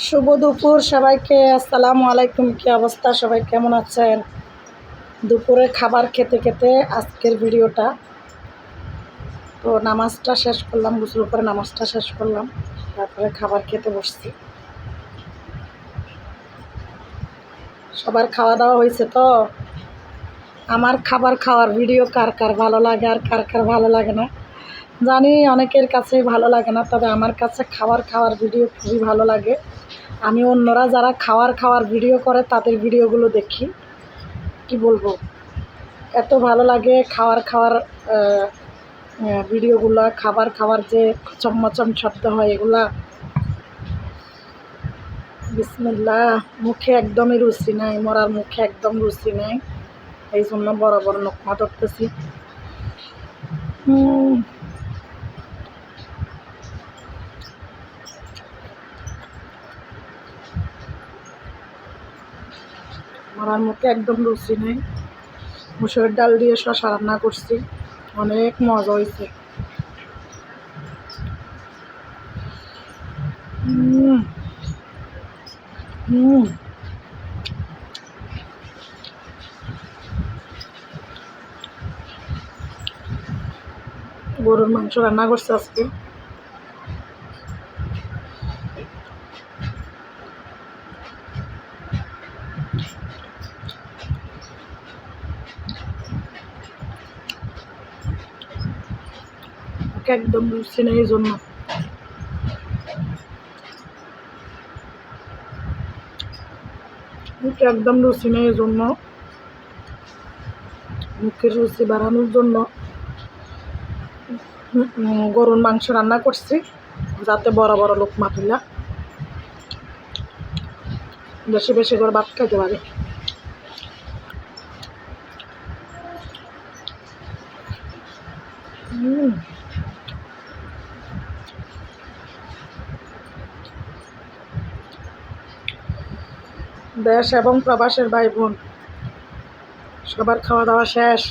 শুভ দুপুর সবাইকে, আসসালামু আলাইকুম, কি অবস্থা? সবাই কেমন আছেন? দুপুরে খাবার খেতে খেতে আজকের ভিডিওটা। তো নামাজটা শেষ করলাম, গোসল করে নামাজটা শেষ করলাম, তারপরে খাবার খেতে বসছি। সবার খাওয়া দাওয়া হয়েছে তো? আমার খাবার খাওয়ার ভিডিও কার কার ভালো লাগে আর কার কার ভালো লাগে না? জানি অনেকের কাছে ভালো লাগে না, তবে আমার কাছে খাবার খাওয়ার ভিডিও খুবই ভালো লাগে। আমি অন্যরা যারা খাওয়ার খাওয়ার ভিডিও করে, তাদের ভিডিওগুলো দেখি। কি বলব? এত ভালো লাগে খাওয়ার খাওয়ার ভিডিওগুলো, খাবার খাওয়ার যে চম্মচম শব্দ হয় এগুলা। বিসমিল্লাহ, মুখে একদমই রুচি নাই, মরার মুখে একদম রুচি নাই। এই জন্য বড় বড় নোকমা ধরতেছি হুম। আমার মুখে একদম রুচি নেই। মুসুরের ডাল দিয়ে শশা রান্না করছি। অনেক মজা হয়েছে গরুর মাংস রান্না করছে আজকে। একদম রুচি নেই এই জন্য মুখে একদম রুচি নেই জন্য মুখের রুচি বাড়ানোর জন্য গরুর মাংস রান্না করছি, যাতে বড় বড় লোক মাতিলা বেশি বেশি করে ভাত খাইতে পারে। হুম। দেশ এবং প্রবাসের ভাই বোন সবার খাওয়া দাওয়া শেষ।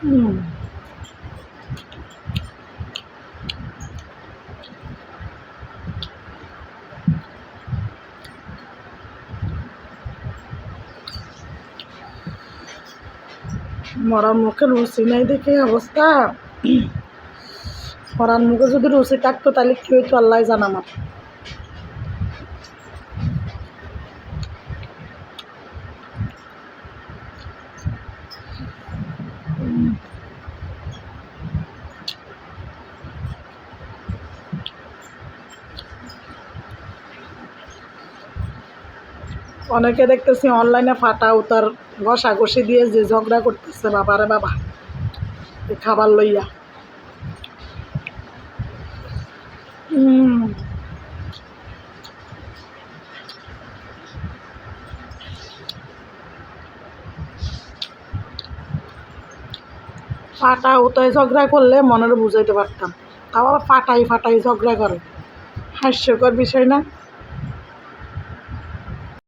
হুম। মরার মুখে রুচি নাই দেখে অবস্থা। মরার মুখে যদি রুচি থাকতো, তাহলে কি হইতো? আল্লাহ জানা আমার। অনেকে দেখতেছি অনলাইনে ফাটা উতার ঘষাঘষি দিয়ে যে ঝগড়া করতেছে বাবারে বাবা। খাবার লইয়া। ফাটা উতায় ঝগড়া করলে মনের বুঝাইতে পারতাম। তাও আবার ফাটাই ফাটাই ঝগড়া করে। হাস্যকর বিষয় না?